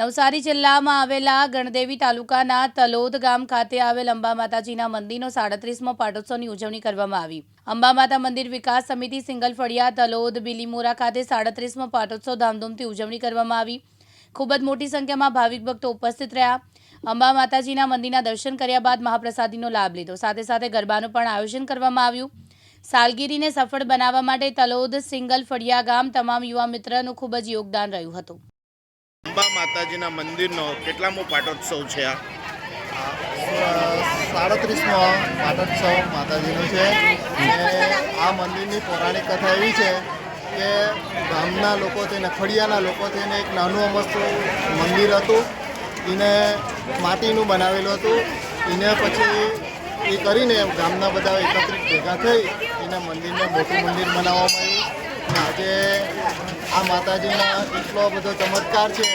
નવસારી જિલ્લામાં આવેલા ગણદેવી તાલુકાના તલોદ ગામ ખાતે આવેલ અંબા માતાજીના મંદિરનો સાડત્રીસમો પાટોત્સવની ઉજવણી કરવામાં આવી. અંબા માતા મંદિર વિકાસ સમિતિ સિંગલ ફળિયા તલોદ, બિલીમોરા ખાતે સાડત્રીસમો પાટોત્સવ ધામધૂમથી ઉજવણી કરવામાં આવી. ખૂબ જ મોટી સંખ્યામાં ભાવિક ભક્તો ઉપસ્થિત રહ્યા. અંબા માતાજીના મંદિરના દર્શન કર્યા બાદ મહાપ્રસાદીનો લાભ લીધો. સાથે સાથે ગરબાનું પણ આયોજન કરવામાં આવ્યું. સાલગીરીને સફળ બનાવવા માટે તલોદ સિંગલ ફળિયા ગામ તમામ યુવા મિત્રનું ખૂબ જ યોગદાન રહ્યું હતું. અંબા માતાજીના મંદિરનો કેટલામો પાટોત્સવ છે આ? સાડત્રીસમો પાટોત્સવ માતાજીનો છે. અને આ મંદિરની પૌરાણિક કથા એવી છે કે ગામના લોકો થઈને લોકોથી લોકો થઈને એક નાનું અમસ્તું મંદિર હતું. એને માટીનું બનાવેલું હતું. એને પછી એ કરીને ગામના બધા એકત્રિત ભેગા થઈ એને મંદિરને મોટું મંદિર બનાવવામાં આવ્યું. આજે આ માતાજીના એટલો બધો ચમત્કાર છે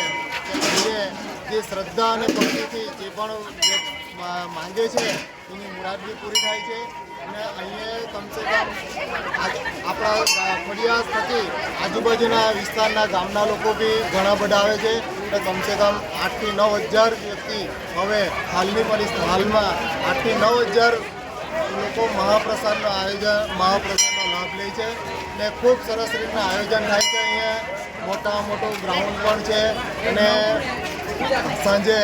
કે શ્રદ્ધા અને ભક્તિથી જે પણ માંગે છે, એની મુરાદ બી પૂરી થાય છે. અને અહીંયા કમસે કમ આપણા ગા- ફળિયા થકી આજુબાજુના વિસ્તારના ગામના લોકો બી ઘણા બધા આવે છે. અને કમસે કમ આઠથી નવ હજાર વ્યક્તિ હવે હાલની પરિસ્થિતિ હાલમાં આઠથી નવ હજાર લોકો મહાપ્રસાદનું આયોજન, મહાપ્રસાદનો લાભ લે છે ને ખૂબ સરસ રીતના આયોજન થાય છે અહીંયા. મોટા મોટું ગ્રાઉન્ડ પણ છે અને સાંજે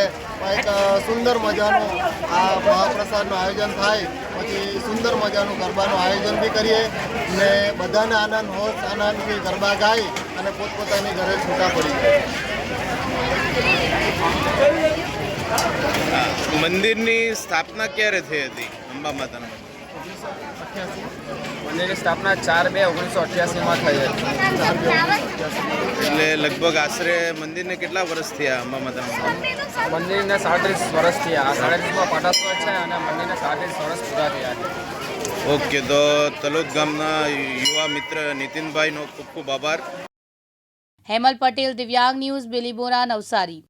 એક સુંદર મજાનું આ મહાપ્રસાદનું આયોજન થાય. પછી સુંદર મજાનું ગરબાનું આયોજન બી કરીએ ને બધાને આનંદ હોશ આનંદથી ગરબા ગાઈ અને પોતપોતાની ઘરે છૂટા પડી જાય. મંદિરની સ્થાપના ક્યારે થઈ હતી? અંબા માતાના મંદિરની સ્થાપના ચાર બે ઓગણીસો અઠ્યાસીમાં થઈ હતી. એટલે લગભગ આશરે મંદિરને કેટલા વર્ષ થયા અંબા માતાના મંદિર? મંદિરને સાડત્રીસ વર્ષ થયા. આ સાડત્રીસમાં પાટોત્સવ છે અને મંદિરને સાડત્રીસ વર્ષ પૂરા થયા છે. ઓકે તો તલોદ ગામના યુવા મિત્ર નીતિનભાઈનો ખૂબ ખૂબ આભાર. હેમલ પટેલ દિવ્યાંગ ન્યૂઝ બિલીબોરા નવસારી.